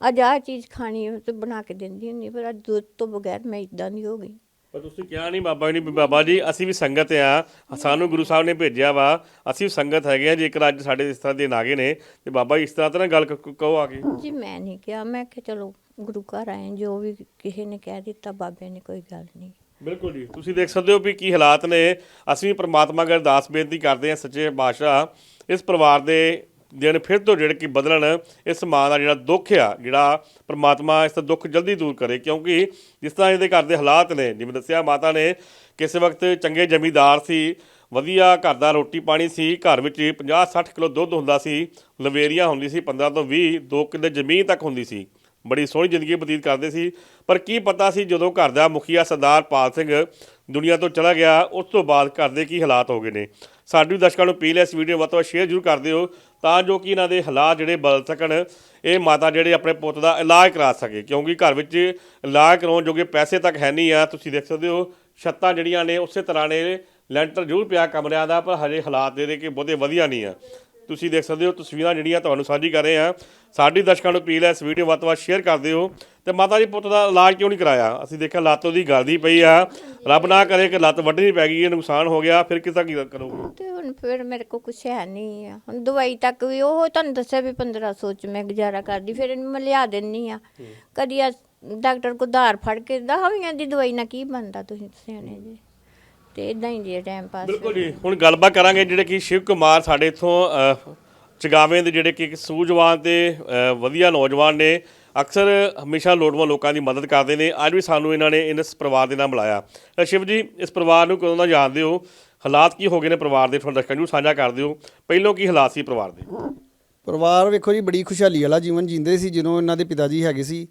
Speaker 3: ਅੱਜ ਆਹ ਚੀਜ਼ ਖਾਣੀ ਹੈ ਤੇ ਬਣਾ ਕੇ ਦਿੰਦੀ ਹੁੰਦੀ ਪਰ ਅੱਜ ਦੁੱਧ ਤੋਂ ਬਗੈਰ ਮੈਂ ਇਦਾਂ ਦੀ ਹੋ ਗਈ।
Speaker 1: ਪਰ ਤੁਸੀਂ ਕਿਹਾ ਨਹੀਂ ਬਾਬਾ ਜੀ ਬਾਬਾ ਜੀ ਅਸੀਂ ਵੀ ਸੰਗਤ ਆ। ਸਾਨੂੰ ਗੁਰੂ ਸਾਹਿਬ ਨੇ ਭੇਜਿਆ ਵਾ ਅਸੀਂ ਵੀ ਸੰਗਤ ਹੈਗੇ ਆ ਜੇਕਰ ਅੱਜ ਸਾਡੇ ਇਸ ਤਰ੍ਹਾਂ ਦੇ ਨਾਗੇ ਨੇ ਤੇ ਬਾਬਾ ਜੀ ਇਸ ਤਰ੍ਹਾਂ ਤਾਂ ਨਾ ਗੱਲ ਕ- ਕ- ਕਹੋ ਆ ਕੇ।
Speaker 3: ਜੀ ਮੈਂ ਨਹੀਂ ਕਿਹਾ ਮੈਂ ਕਿਹਾ ਚਲੋ ਗੁਰੂ ਘਰ ਆਏ ਜੋ ਵੀ ਕਿਸੇ ਨੇ ਕਹਿ ਦਿੱਤਾ ਬਾਬੇ ਨੇ ਕੋਈ ਗੱਲ ਨਹੀਂ
Speaker 1: ਬਿਲਕੁਲ ਜੀ। ਤੁਸੀਂ ਦੇਖ ਸਕਦੇ ਹੋ ਵੀ ਕੀ ਹਾਲਾਤ ਨੇ। ਅਸੀਂ ਵੀ ਪ੍ਰਮਾਤਮਾ ਅਗਰ ਅਰਦਾਸ ਬੇਨਤੀ ਕਰਦੇ ਹਾਂ ਸੱਚੇ ਪਾਤਸ਼ਾਹ ਇਸ ਪਰਿਵਾਰ ਦੇ ਦਿਨ ਫਿਰ ਤੋਂ ਜਿਹੜੇ ਕਿ ਬਦਲਣ, ਇਸ ਮਾਂ ਦਾ ਜਿਹੜਾ ਦੁੱਖ ਆ, ਜਿਹੜਾ ਪ੍ਰਮਾਤਮਾ ਇਸ ਦਾ ਦੁੱਖ ਜਲਦੀ ਦੂਰ ਕਰੇ, ਕਿਉਂਕਿ ਜਿਸ ਤਰ੍ਹਾਂ ਇਹਦੇ ਘਰ ਦੇ ਹਾਲਾਤ ਨੇ, ਜਿਵੇਂ ਦੱਸਿਆ ਮਾਤਾ ਨੇ ਕਿਸੇ ਵਕਤ ਚੰਗੇ ਜ਼ਮੀਦਾਰ ਸੀ, ਵਧੀਆ ਘਰ ਦਾ ਰੋਟੀ ਪਾਣੀ ਸੀ, ਘਰ ਵਿੱਚ 50 60 ਕਿਲੋ ਦੁੱਧ ਹੁੰਦਾ ਸੀ, ਲਵੇਰੀਆਂ ਹੁੰਦੀ ਸੀ 15 ਤੋਂ 20 2 ਕਿੱਲੇ ਜ਼ਮੀਨ ਤੱਕ ਹੁੰਦੀ ਸੀ। ਬੜੀ ਸੋਹਣੀ ਜ਼ਿੰਦਗੀ ਬਤੀਤ ਕਰਦੇ ਸੀ। ਪਰ ਕੀ ਪਤਾ ਸੀ ਜਦੋਂ ਘਰ ਦਾ ਮੁਖੀਆ ਸਰਦਾਰ ਪਾਲ ਸਿੰਘ ਦੁਨੀਆ ਤੋਂ ਚਲਾ ਗਿਆ, ਉਸ ਤੋਂ ਬਾਅਦ ਘਰ ਦੇ ਕੀ ਹਾਲਾਤ ਹੋ ਗਏ ਨੇ। ਸਾਡੀ ਵੀ ਦਰਸ਼ਕਾਂ ਨੂੰ ਅਪੀਲ ਹੈ ਇਸ ਵੀਡੀਓ ਨੂੰ ਵੱਧ ਤੋਂ ਵੱਧ ਸ਼ੇਅਰ ਜ਼ਰੂਰ ਕਰ ਦਿਓ, ਤਾਂ ਜੋ ਕਿ ਇਹਨਾਂ ਦੇ ਹਾਲਾਤ ਜਿਹੜੇ ਬਦਲ ਸਕਣ, ਇਹ ਮਾਤਾ ਜਿਹੜੇ ਆਪਣੇ ਪੁੱਤ ਦਾ ਇਲਾਜ ਕਰਾ ਸਕੇ, ਕਿਉਂਕਿ ਘਰ ਵਿੱਚ ਇਲਾਜ ਕਰਾਉਣ ਜੋਗੇ ਪੈਸੇ ਤੱਕ ਹੈ ਨਹੀਂ ਆ, ਤੁਸੀਂ ਦੇਖ ਸਕਦੇ ਹੋ, ਛੱਤਾਂ ਜਿਹੜੀਆਂ ਨੇ, ਉਸੇ ਤਰ੍ਹਾਂ ਨੇ, ਲੈਂਟਰ ਜ਼ਰੂਰ ਪਿਆ ਕਮਰਿਆਂ ਦਾ, ਪਰ ਹਜੇ ਹਾਲਾਤ ਜਿਹੜੇ ਕਿ ਬਹੁਤੇ ਵਧੀਆ ਨਹੀਂ ਆ। ਤੁਸੀਂ ਦੇਖ ਸਕਦੇ ਹੋ ਤਸਵੀਰਾਂ ਜਿਹੜੀਆਂ ਤੁਹਾਨੂੰ ਸਾਂਝੀ ਕਰ ਰਹੇ ਆ ਸਾਡੀ ਦਰਸ਼ਕਾਂ ਨੂੰ ਅਪੀਲ ਹੈ ਇਸ ਵੀਡੀਓ ਵੱਧ ਤੋਂ ਵੱਧ ਸ਼ੇਅਰ ਕਰ ਦਿਓ ਤੇ ਮਾਤਾ ਜੀ ਪੁੱਤ ਦਾ ਇਲਾਜ ਕਿਉਂ ਨਹੀਂ ਕਰਾਇਆ? ਅਸੀਂ ਦੇਖਿਆ ਲੱਤ ਉਹਦੀ ਗਲਦੀ ਪਈ ਆ। ਰੱਬ ਨਾ ਕਰੇ ਕਿ ਲੱਤ ਵੱਢਣੀ ਪੈ ਗਈ ਨੁਕਸਾਨ ਹੋ ਗਿਆ ਫਿਰ ਕਿਸ ਤਰ੍ਹਾਂ ਕੀ ਕਰੋਗੇ?
Speaker 3: ਤੇ ਹੁਣ ਫਿਰ ਮੇਰੇ ਕੋਲ ਕੁਛ ਹੈ ਨਹੀਂ ਆ। ਹੁਣ ਦਵਾਈ ਤੱਕ ਵੀ ਉਹ ਤੁਹਾਨੂੰ ਦੱਸਿਆ ਵੀ 1500 ਚ ਮੈਂ ਗੁਜ਼ਾਰਾ ਕਰਦੀ ਫਿਰ ਇਹਨੂੰ ਮੈਂ ਲਿਆ ਦਿੰਨੀ ਆ। ਕਦੀ ਡਾਕਟਰ ਕੋ ਧਾਰ ਫੜ ਕੇ ਦਹਾਵੀਆਂ ਦੀ ਦਵਾਈ ਨਾਲ ਕੀ ਬਣਦਾ ਤੁਸੀਂ ਸਿਆਣੇ ਜੀ। ਤੇ ਇਦਾਂ ਹੀ ਜੇ ਟਾਈਮ ਪਾਸ
Speaker 1: ਬਿਲਕੁਲ ਜੀ। ਹੁਣ ਗੱਲਬਾਤ ਕਰਾਂਗੇ ਜਿਹੜੇ ਕਿ ਸ਼ਿਵ ਕੁਮਾਰ ਸਾਡੇ ਇਥੋਂ ਚਗਾਵੇਂ ਦੇ ਜਿਹੜੇ ਕਿ ਇੱਕ ਸੂਝਵਾਨ ਤੇ ਅ, ਵਧੀਆ ਨੌਜਵਾਨ ਨੇ ਅਕਸਰ ਹਮੇਸ਼ਾ ਲੋੜਵੰਦ ਲੋਕਾਂ ਦੀ ਮਦਦ ਕਰਦੇ ਨੇ। ਅੱਜ ਵੀ ਸਾਨੂੰ ਇਹਨਾਂ ਨੇ ਇਸ ਪਰਿਵਾਰ ਦੇ ਨਾਲ ਮਿਲਾਇਆ। ਤਾਂ ਸ਼ਿਵ ਜੀ ਇਸ ਪਰਿਵਾਰ ਨੂੰ ਕਦੋਂ ਦਾ ਜਾਣਦੇ ਹੋ? ਹਾਲਾਤ ਕੀ ਹੋ ਗਏ ਨੇ ਪਰਿਵਾਰ ਦੇ? ਤੁਹਾਡੇ ਦਰਸ਼ਕਾਂ ਨੂੰ ਸਾਂਝਾ ਕਰ ਦਿਓ। ਪਹਿਲੋਂ ਕੀ ਹਾਲਾਤ ਸੀ ਪਰਿਵਾਰ ਦੇ?
Speaker 4: ਪਰਿਵਾਰ ਵੇਖੋ ਜੀ ਬੜੀ ਖੁਸ਼ਹਾਲੀ ਵਾਲਾ ਜੀਵਨ ਜੀਂਦੇ ਸੀ ਜਦੋਂ ਇਹਨਾਂ ਦੇ ਪਿਤਾ ਜੀ ਹੈਗੇ ਸੀ।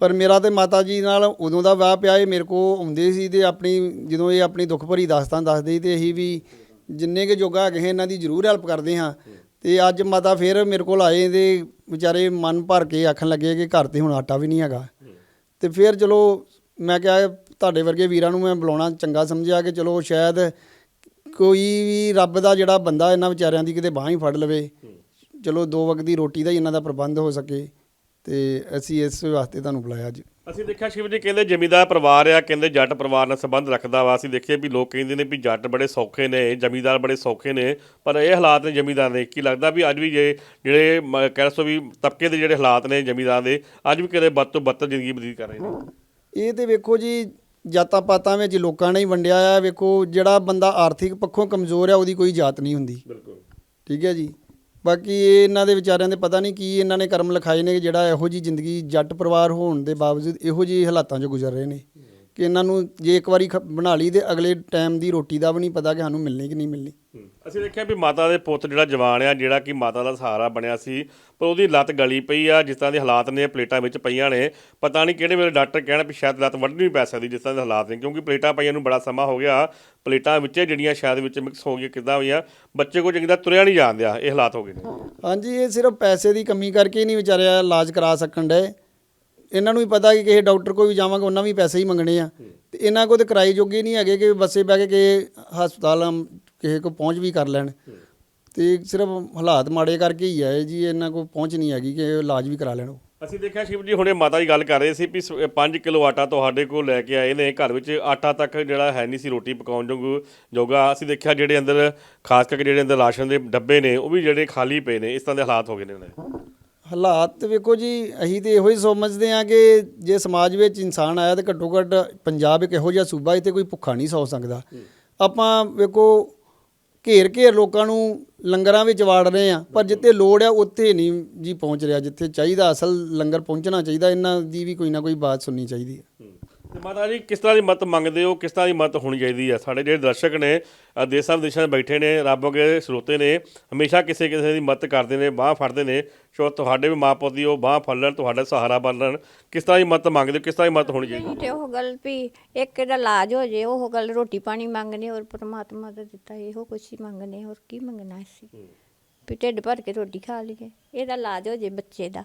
Speaker 4: ਪਰ ਮੇਰਾ ਤੇ ਮਾਤਾ ਜੀ ਨਾਲ ਉਦੋਂ ਦਾ ਵਿਆਹ ਪਿਆ, ਇਹ ਮੇਰੇ ਕੋ ਆਉਂਦੇ ਸੀ ਤੇ ਆਪਣੀ ਜਦੋਂ ਇਹ ਆਪਣੀ ਦੁੱਖ ਭਰੀ ਦਾਸਤਾਨ ਦੱਸਦੇ ਸੀ ਤੇ ਅਸੀਂ ਵੀ ਜਿੰਨੇ ਕੇ ਜੋਗਾ ਹੈਗੇ ਹਾਂ ਇਹਨਾਂ ਦੀ ਜ਼ਰੂਰ ਹੈਲਪ ਕਰਦੇ ਹਾਂ। ਤੇ ਅੱਜ ਮਾਤਾ ਫੇਰ ਮੇਰੇ ਕੋਲ ਆਏ ਤੇ ਵਿਚਾਰੇ ਮਨ ਭਰ ਕੇ ਆਖਣ ਲੱਗੇ ਕਿ ਘਰ ਤੇ ਹੁਣ ਆਟਾ ਵੀ ਨਹੀਂ ਹੈਗਾ। ਤੇ ਫਿਰ ਚਲੋ ਮੈਂ ਕਿਹਾ ਤੁਹਾਡੇ ਵਰਗੇ ਵੀਰਾਂ ਨੂੰ ਮੈਂ ਬੁਲਾਉਣਾ ਚੰਗਾ ਸਮਝਿਆ ਕਿ ਚਲੋ ਸ਼ਾਇਦ ਕੋਈ ਵੀ ਰੱਬ ਦਾ ਜਿਹੜਾ ਬੰਦਾ ਇਹਨਾਂ ਵਿਚਾਰਿਆਂ ਦੀ ਕਿਤੇ ਬਾਹ ਹੀ ਫੜ ਲਵੇ, ਚਲੋ ਦੋ ਵਕਤ ਦੀ ਰੋਟੀ ਦਾ ਹੀ ਇਹਨਾਂ ਦਾ ਪ੍ਰਬੰਧ ਹੋ ਸਕੇ। ਤੇ ਅਸੀਂ ਇਸ ਵਾਸਤੇ ਤੁਹਾਨੂੰ ਬੁਲਾਇਆ ਅੱਜ।
Speaker 1: ਅਸੀਂ ਦੇਖਿਆ ਸ਼ਿਵ ਜੀ ਕਹਿੰਦੇ ਜ਼ਮੀਂਦਾਰ ਪਰਿਵਾਰ ਆ ਕਹਿੰਦੇ ਜੱਟ ਪਰਿਵਾਰ ਨਾਲ ਸੰਬੰਧ ਰੱਖਦਾ ਵਾ। ਅਸੀਂ ਦੇਖਿਆ ਵੀ ਲੋਕ ਕਹਿੰਦੇ ਨੇ ਵੀ ਜੱਟ ਬੜੇ ਸੌਖੇ ਨੇ ਜ਼ਮੀਂਦਾਰ ਬੜੇ ਸੌਖੇ ਨੇ ਪਰ ਇਹ ਹਾਲਾਤ ਨੇ ਜ਼ਮੀਂਦਾਰ ਦੇ। ਕੀ ਲੱਗਦਾ ਵੀ ਅੱਜ ਵੀ ਜੇ ਜਿਹੜੇ ਮ- ਕਹਿ ਸੋ ਵੀ ਤਬਕੇ ਦੇ ਜਿਹੜੇ ਹਾਲਾਤ ਨੇ ਜ਼ਮੀਂਦਾਰ ਦੇ ਅੱਜ ਵੀ ਕਿਤੇ ਬੱਤ ਤੋਂ ਬੱਤਰ ਜ਼ਿੰਦਗੀ ਬਤੀਤ ਕਰ ਰਹੇ ਨੇ?
Speaker 4: ਇਹ ਤੇ ਵੇਖੋ ਜੀ ਜਾਤਾਂ ਪਾਤਾਂ ਵਿੱਚ ਲੋਕਾਂ ਨੇ ਹੀ ਵੰਡਿਆ ਆ। ਵੇਖੋ ਜਿਹੜਾ ਬੰਦਾ ਆਰਥਿਕ ਪੱਖੋਂ ਕਮਜ਼ੋਰ ਆ ਉਹਦੀ ਕੋਈ ਜਾਤ ਨਹੀਂ ਹੁੰਦੀ।
Speaker 1: ਬਿਲਕੁਲ।
Speaker 4: ਠੀਕ ਹੈ ਜੀ। ਬਾਕੀ ਇਹ ਇਹਨਾਂ ਦੇ ਵਿਚਾਰਿਆਂ ਦੇ ਪਤਾ ਨਹੀਂ ਕੀ ਇਹਨਾਂ ਨੇ ਕਰਮ ਲਿਖਾਏ ਨੇ ਕਿ ਜਿਹੜਾ ਇਹੋ ਜੀ ਜ਼ਿੰਦਗੀ ਜੱਟ ਪਰਿਵਾਰ ਹੋਣ ਦੇ ਬਾਵਜੂਦ ਇਹੋ ਜਿਹੇ ਹਾਲਾਤਾਂ 'ਚੋਂ ਗੁਜ਼ਰ ਰਹੇ ਨੇ ਕਿ ਇਹਨਾਂ ਨੂੰ ਜੇ ਇੱਕ ਵਾਰੀ ਖ- ਬਣਾ ਲਈ ਤੇ ਅਗਲੇ ਟਾਈਮ ਦੀ ਰੋਟੀ ਦਾ ਵੀ ਨਹੀਂ ਪਤਾ ਕਿ ਸਾਨੂੰ ਮਿਲਣੀ ਕਿ ਨਹੀਂ ਮਿਲਣੀ।
Speaker 1: ਅਸੀਂ ਦੇਖਿਆ ਵੀ ਮਾਤਾ ਦੇ ਪੁੱਤ ਜਿਹੜਾ ਜਵਾਨ ਆ, ਜਿਹੜਾ ਕਿ ਮਾਤਾ ਦਾ ਸਹਾਰਾ ਬਣਿਆ ਸੀ, ਪਰ ਉਹਦੀ ਲੱਤ ਗਲੀ ਪਈ ਆ, ਜਿਸ ਤਰ੍ਹਾਂ ਦੇ ਹਾਲਾਤ ਨੇ, ਪਲੇਟਾਂ ਵਿੱਚ ਪਈਆਂ ਨੇ। ਪਤਾ ਨਹੀਂ ਕਿਹੜੇ ਵੇਲੇ ਡਾਕਟਰ ਕਹਿਣ ਵੀ ਸ਼ਾਇਦ ਲੱਤ ਵੱਢਣੀ ਵੀ ਪੈ ਸਕਦੀ ਜਿਸ ਤਰ੍ਹਾਂ ਦੇ ਹਾਲਾਤ ਨੇ, ਕਿਉਂਕਿ ਪਲੇਟਾਂ ਪਈਆਂ ਨੂੰ ਬੜਾ ਸਮਾਂ ਹੋ ਗਿਆ। ਪਲੇਟਾਂ ਵਿੱਚ ਜਿਹੜੀਆਂ ਸ਼ਾਇਦ ਵਿੱਚ ਮਿਕਸ ਹੋ ਗਈਆਂ, ਕਿੱਦਾਂ ਹੋਈਆਂ, ਬੱਚੇ ਕੋ ਚੰਗੀ ਤਰ੍ਹਾਂ ਤੁਰਿਆ ਨਹੀਂ ਜਾਂਦਿਆ ਇਹ ਹਾਲਾਤ ਹੋ ਗਏ ਨੇ।
Speaker 4: ਹਾਂਜੀ, ਇਹ ਸਿਰਫ ਪੈਸੇ ਦੀ ਕਮੀ ਕਰਕੇ ਹੀ ਨਹੀਂ ਵਿਚਾਰਿਆ ਇਲਾਜ ਕਰਾ ਸਕਣ ਡਏ। ਇਹਨਾਂ ਨੂੰ ਵੀ ਪਤਾ ਕਿ ਕਿਸੇ ਡਾਕਟਰ ਕੋਲ ਵੀ ਜਾਵਾਂਗੇ, ਉਹਨਾਂ ਵੀ ਪੈਸੇ ਹੀ ਮੰਗਣੇ ਆ। ਤੇ ਇਹਨਾਂ ਕੋਲ ਤੇ ਕਿਰਾਏ ਜੋਗੇ ਨਹੀਂ ਹੈਗੇ ਕਿ ਬੱਸੇ ਬਹਿ ਕੇ ਕਿਸੇ ਹਸਪਤਾਲ ਕਿਸੇ ਕੋ ਪਹੁੰਚ ਵੀ ਕਰ ਲੈਣ। ਤੇ ਸਿਰਫ ਹਾਲਾਤ ਮਾੜੇ ਕਰਕੇ ਹੀ ਆ ਇਹ ਜੀ ਇਹਨਾਂ ਕੋਲ ਪਹੁੰਚ ਨਹੀਂ ਹੈਗੀ ਕਿ ਇਲਾਜ ਵੀ ਕਰਾ ਲੈਣ ਉਹ।
Speaker 1: ਅਸੀਂ ਦੇਖਿਆ ਸ਼ਿਵ ਜੀ ਹੁਣੇ ਮਾਤਾ ਜੀ ਗੱਲ ਕਰ ਰਹੇ ਸੀ ਵੀ 5 ਕਿਲੋ ਆਟਾ ਤੁਹਾਡੇ ਕੋਲ ਲੈ ਕੇ ਆਏ ਨੇ ਘਰ ਵਿੱਚ ਆਟਾ ਤੱਕ ਜਿਹੜਾ ਹੈ ਨਹੀਂ ਸੀ ਰੋਟੀ ਪਕਾਉਣ ਜੋਗ ਜੋਗਾ। ਅਸੀਂ ਦੇਖਿਆ ਜਿਹੜੇ ਅੰਦਰ ਖਾਸ ਕਰਕੇ ਜਿਹੜੇ ਅੰਦਰ ਰਾਸ਼ਨ ਦੇ ਡੱਬੇ ਨੇ ਉਹ ਵੀ ਜਿਹੜੇ ਖਾਲੀ ਪਏ ਨੇ ਇਸ ਤਰ੍ਹਾਂ ਦੇ ਹਾਲਾਤ ਹੋ ਗਏ ਨੇ ਉਹਨਾਂ ਦੇ।
Speaker 4: ਹਾਲਾਤ ਵੇਖੋ ਜੀ ਅਸੀਂ ਤੇ ਇਹੋ ਹੀ ਸਮਝਦੇ ਆ ਕਿ ਜੇ ਸਮਾਜ ਵਿੱਚ ਇਨਸਾਨ ਆਇਆ ਤੇ ਘੱਟੋ ਘੱਟ ਪੰਜਾਬ ਇੱਕ ਇਹੋ ਜਿਹਾ ਸੂਬਾ ਇੱਥੇ ਕੋਈ ਭੁੱਖਾ ਨਹੀਂ ਸੌ ਸਕਦਾ। ਆਪਾਂ ਵੇਖੋ ਘੇਰ ਘੇਰ ਲੋਕਾਂ ਨੂੰ ਲੰਗਰਾਂ ਵਿੱਚ ਵਾੜ ਰਹੇ ਆ। ਪਰ ਜਿੱਥੇ ਲੋੜ ਆ, ਉੱਥੇ ਨਹੀਂ ਜੀ ਪਹੁੰਚ ਰਿਹਾ। ਜਿੱਥੇ ਚਾਹੀਦਾ ਅਸਲ ਲੰਗਰ ਪਹੁੰਚਣਾ ਚਾਹੀਦਾ, ਇਹਨਾਂ ਦੀ ਵੀ ਕੋਈ ਨਾ ਕੋਈ ਬਾਤ ਸੁਣਨੀ ਚਾਹੀਦੀ ਹੈ।
Speaker 1: ਤੇ ਮਾਤਾ ਜੀ ਕਿਸ ਤਰ੍ਹਾਂ ਦੀ ਮਤ ਮੰਗਦੇ ਹੋ? ਕਿਸ ਤਰ੍ਹਾਂ ਦੀ ਮਤ ਹੋਣੀ ਚਾਹੀਦੀ ਹੈ? ਸਾਡੇ ਜਿਹੜੇ ਦਰਸ਼ਕ ਨੇ ਅ, ਦੇਸਾਂ ਵਿਦੇਸ਼ਾਂ 'ਚ ਬੈਠੇ ਨੇ ਰੱਬ ਅਗੇ ਸਰੋਤੇ ਨੇ ਹਮੇਸ਼ਾ ਕਿਸੇ ਕਿਸੇ ਦੀ ਮਤ ਕਰਦੇ ਨੇ ਬਾਹ ਫੜਦੇ ਨੇ। ਸੋ ਤੁਹਾਡੇ ਵੀ ਮਾਂ ਪੁੱਤ ਦੀ ਉਹ ਬਾਹ ਫੜ ਲੈਣ ਤੁਹਾਡਾ ਸਹਾਰਾ ਬਣ ਲੈਣ ਕਿਸ ਤਰ੍ਹਾਂ ਦੀ ਮਤ ਮੰਗਦੇ ਹੋ? ਕਿਸ ਤਰ੍ਹਾਂ ਦੀ ਮਤ ਹੋਣੀ ਚਾਹੀਦੀ?
Speaker 3: ਤੇ ਉਹ ਗੱਲ ਵੀ ਇੱਕ ਇਹਦਾ ਇਲਾਜ ਹੋ ਜੇ ਉਹ ਗੱਲ ਰੋਟੀ ਪਾਣੀ ਮੰਗਨੇ ਔਰ ਪ੍ਰਮਾਤਮਾ ਦਾ ਦਿੱਤਾ ਇਹੋ ਕੁਛ ਹੀ ਮੰਗਨੇ ਹੋਰ ਕੀ ਮੰਗਣਾ ਸੀ ਵੀ ਢਿੱਡ ਭਰ ਕੇ ਰੋਟੀ ਖਾ ਲਈਏ ਇਹਦਾ ਇਲਾਜ ਹੋ ਜੇ ਬੱਚੇ ਦਾ।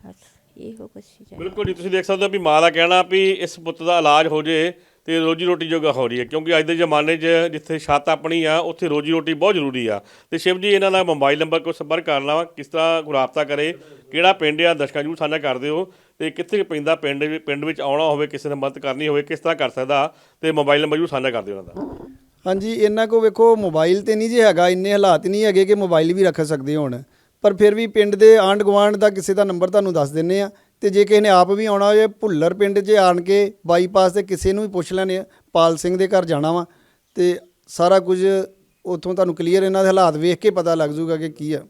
Speaker 3: ਬਸ। ਇਹੋ ਕੁਛ ਹੀ ਚਾਹੀਦਾ
Speaker 1: ਬਿਲਕੁਲ ਜੀ ਤੁਸੀਂ ਦੇਖ ਸਕਦੇ ਹੋ ਵੀ ਮਾਂ ਦਾ ਕਹਿਣਾ ਵੀ ਇਸ ਪੁੱਤ ਦਾ ਇਲਾਜ ਹੋ ਜੇ ਤੇ ਰੋਜੀ ਰੋਟੀ ਜੋਗਾ ਹੋ ਰਹੀ ਹੈ ਕਿਉਂਕਿ ਅੱਜ ਦੇ ਜ਼ਮਾਨੇ 'ਚ ਜਿੱਥੇ ਛੱਤ ਆਪਣੀ ਆ ਉੱਥੇ ਰੋਜੀ ਰੋਟੀ ਬਹੁਤ ਜ਼ਰੂਰੀ ਆ। ਤੇ ਸ਼ਿਵ ਜੀ ਇਹਨਾਂ ਦਾ ਮੋਬਾਈਲ ਨੰਬਰ ਕੋਈ ਸੰਪਰਕ ਕਰਨਾ ਵਾ ਕਿਸ ਤਰ੍ਹਾਂ ਕੋਈ ਰਾਬਤਾ ਕਰੇ ਕਿਹੜਾ ਪਿੰਡ ਆ ਦਰਸ਼ਕਾਂ ਨੂੰ ਸਾਂਝਾ ਕਰਦੇ ਹੋ ਤੇ ਕਿੱਥੇ ਪੈਂਦਾ ਪਿੰਡ ਵੀ- ਪਿੰਡ ਵਿੱਚ ਆਉਣਾ ਹੋਵੇ ਕਿਸੇ ਨੇ ਮਦਦ ਕਰਨੀ ਹੋਵੇ ਕਿਸ ਤਰ੍ਹਾਂ ਕਰ ਸਕਦਾ ਤੇ ਮੋਬਾਈਲ ਨੰਬਰ ਜਰੂਰ ਸਾਂਝਾ ਕਰਦੇ ਹੋ ਉਹਨਾਂ ਦਾ।
Speaker 4: ਹਾਂਜੀ ਇਹਨਾਂ ਕੋ ਵੇਖੋ ਮੋਬਾਈਲ ਤੇ ਨਹੀਂ ਜੇ ਹੈਗਾ ਇੰਨੇ ਹਾਲਾਤ ਨਹੀਂ ਹੈਗੇ ਕਿ ਮੋਬਾਈਲ ਵੀ ਰੱਖ ਸਕਦੇ ਹੋਣ। ਪਰ ਫਿਰ ਵੀ ਪਿੰਡ ਦੇ ਆਂਢ ਗੁਆਂਢ ਦਾ ਕਿਸੇ ਦਾ ਨੰਬਰ ਤੁਹਾਨੂੰ ਦੱਸ ਦਿੰਨੇ ਆ। ਤੇ ਜੇ ਕਿਸੇ ਨੇ ਆਪ ਵੀ ਆਉਣਾ ਹੋਵੇ ਭੁੱਲਰ ਪਿੰਡ 'ਚ ਆਣ ਕੇ ਬਾਈਪਾਸ ਤੇ ਕਿਸੇ ਨੂੰ ਵੀ ਪੁੱਛ ਲੈਣੇ ਆ, ਪਾਲ ਸਿੰਘ ਦੇ ਘਰ ਜਾਣਾ ਵਾ। ਤੇ ਸਾਰਾ ਕੁਝ ਉੱਥੋਂ ਤੁਹਾਨੂੰ ਕਲੀਅਰ ਇਹਨਾਂ ਦੇ ਹਾਲਾਤ ਵੇਖ ਕੇ ਪਤਾ ਲੱਗ ਜਾਊਗਾ ਕਿ ਕੀ ਆ।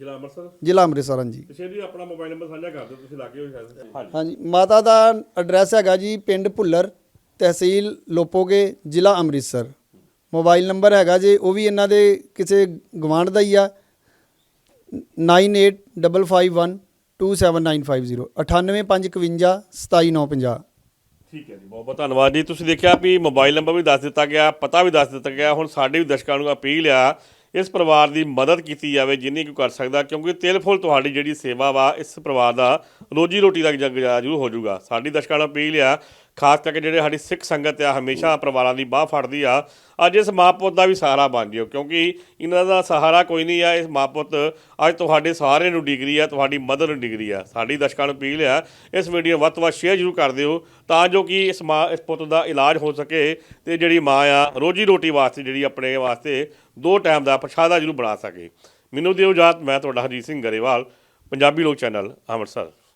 Speaker 1: ਜ਼ਿਲ੍ਹਾ ਅੰਮ੍ਰਿਤਸਰ?
Speaker 4: ਜ਼ਿਲ੍ਹਾ ਅੰਮ੍ਰਿਤਸਰ ਹਾਂਜੀ।
Speaker 1: ਤੇ ਜੀ ਆਪਣਾ ਮੋਬਾਈਲ ਨੰਬਰ ਸਾਂਝਾ ਕਰ ਦਿਓ ਤੁਸੀਂ ਲਾਗੇ ਹੋ ਸ਼ਾਇਦ। ਹਾਂਜੀ।
Speaker 4: ਹਾਂਜੀ ਮਾਤਾ ਦਾ ਐਡਰੈਸ ਹੈਗਾ ਜੀ ਪਿੰਡ ਭੁੱਲਰ ਤਹਿਸੀਲ ਲੋਪੋਗੇ ਜ਼ਿਲ੍ਹਾ ਅੰਮ੍ਰਿਤਸਰ। ਮੋਬਾਈਲ ਨੰਬਰ ਹੈਗਾ ਜੇ ਉਹ ਵੀ ਇਹਨਾਂ ਦੇ ਕਿਸੇ ਗਵਾਂਢ ਦਾ ਹੀ ਆ। 9855127950 98551
Speaker 1: ਠੀਕ ਹੈ ਜੀ ਬਹੁਤ ਬਹੁਤ ਧੰਨਵਾਦ ਜੀ ਤੁਸੀਂ ਦੇਖਿਆ ਵੀ ਮੋਬਾਈਲ ਨੰਬਰ ਵੀ ਦੱਸ ਦਿੱਤਾ ਗਿਆ ਪਤਾ ਵੀ ਦੱਸ ਦਿੱਤਾ ਗਿਆ ਹੁਣ ਸਾਡੇ ਵੀ ਦਰਸ਼ਕਾਂ ਨੂੰ ਅਪੀਲ ਆ ਇਸ ਪਰਿਵਾਰ ਦੀ ਮਦਦ ਕੀਤੀ ਜਾਵੇ ਜਿੰਨੀ ਕੁ ਕਰ ਸਕਦਾ ਕਿਉਂਕਿ ਤਿਲ ਫੁੱਲ ਤੁਹਾਡੀ ਜਿਹੜੀ ਸੇਵਾ ਵਾ ਇਸ ਪਰਿਵਾਰ ਦਾ ਰੋਜੀ ਰੋਟੀ ਦਾ ਗੁਜ਼ਾਰਾ ਜ਼ਰੂਰ ਹੋ ਜਾਊਗਾ ਸਾਡੀ ਦਰਸ਼ਕਾਂ ਨੂੰ ਅਪੀਲ ਆ ਖਾਸ ਕਰਕੇ ਜਿਹੜੇ ਸਾਡੀ ਸਿੱਖ ਸੰਗਤ ਆ, ਹਮੇਸ਼ਾ ਪਰਿਵਾਰਾਂ ਦੀ ਬਾਹ ਫੜਦੀ ਆ, ਅੱਜ ਇਸ ਮਾਂ ਪੁੱਤ ਦਾ ਵੀ ਸਹਾਰਾ ਬਣ ਜਿਓ, ਕਿਉਂਕਿ ਇਹਨਾਂ ਦਾ ਸਹਾਰਾ ਕੋਈ ਨਹੀਂ ਆ, ਇਸ ਮਾਂ ਪੁੱਤ ਅੱਜ ਤੁਹਾਡੇ ਸਾਰੇ ਨੂੰ ਡਿਗਰੀ ਆ, ਤੁਹਾਡੀ ਮਦਰ ਨੂੰ ਡਿਗਰੀ ਆ, ਸਾਡੀ ਦਰਸ਼ਕਾਂ ਨੂੰ ਅਪੀਲ ਆ, ਇਸ ਵੀਡੀਓ ਵੱਧ ਤੋਂ ਵੱਧ ਸ਼ੇਅਰ ਜ਼ਰੂਰ ਕਰ ਦਿਓ, ਤਾਂ ਜੋ ਕਿ ਇਸ ਮਾਂ, ਇਸ ਪੁੱਤ ਦਾ ਇਲਾਜ ਹੋ ਸਕੇ ਤੇ ਜਿਹੜੀ ਮਾਂ ਆ, ਰੋਜੀ ਰੋਟੀ ਵਾਸਤੇ, ਜਿਹੜੀ ਆਪਣੇ ਵਾਸਤੇ ਦੋ ਟਾਈਮ ਦਾ ਪ੍ਰਸ਼ਾਦਾ ਜ਼ਰੂਰ ਬਣਾ ਸਕੇ। ਮੈਨੂੰ ਦਿਓ ਇਜਾਜ਼ਤ, ਮੈਂ ਤੁਹਾਡਾ ਹਰਜੀਤ ਸਿੰਘ ਗਰੇਵਾਲ, ਪੰਜਾਬੀ ਲੋਕ ਚੈਨਲ, ਅੰਮ੍ਰਿਤਸਰ।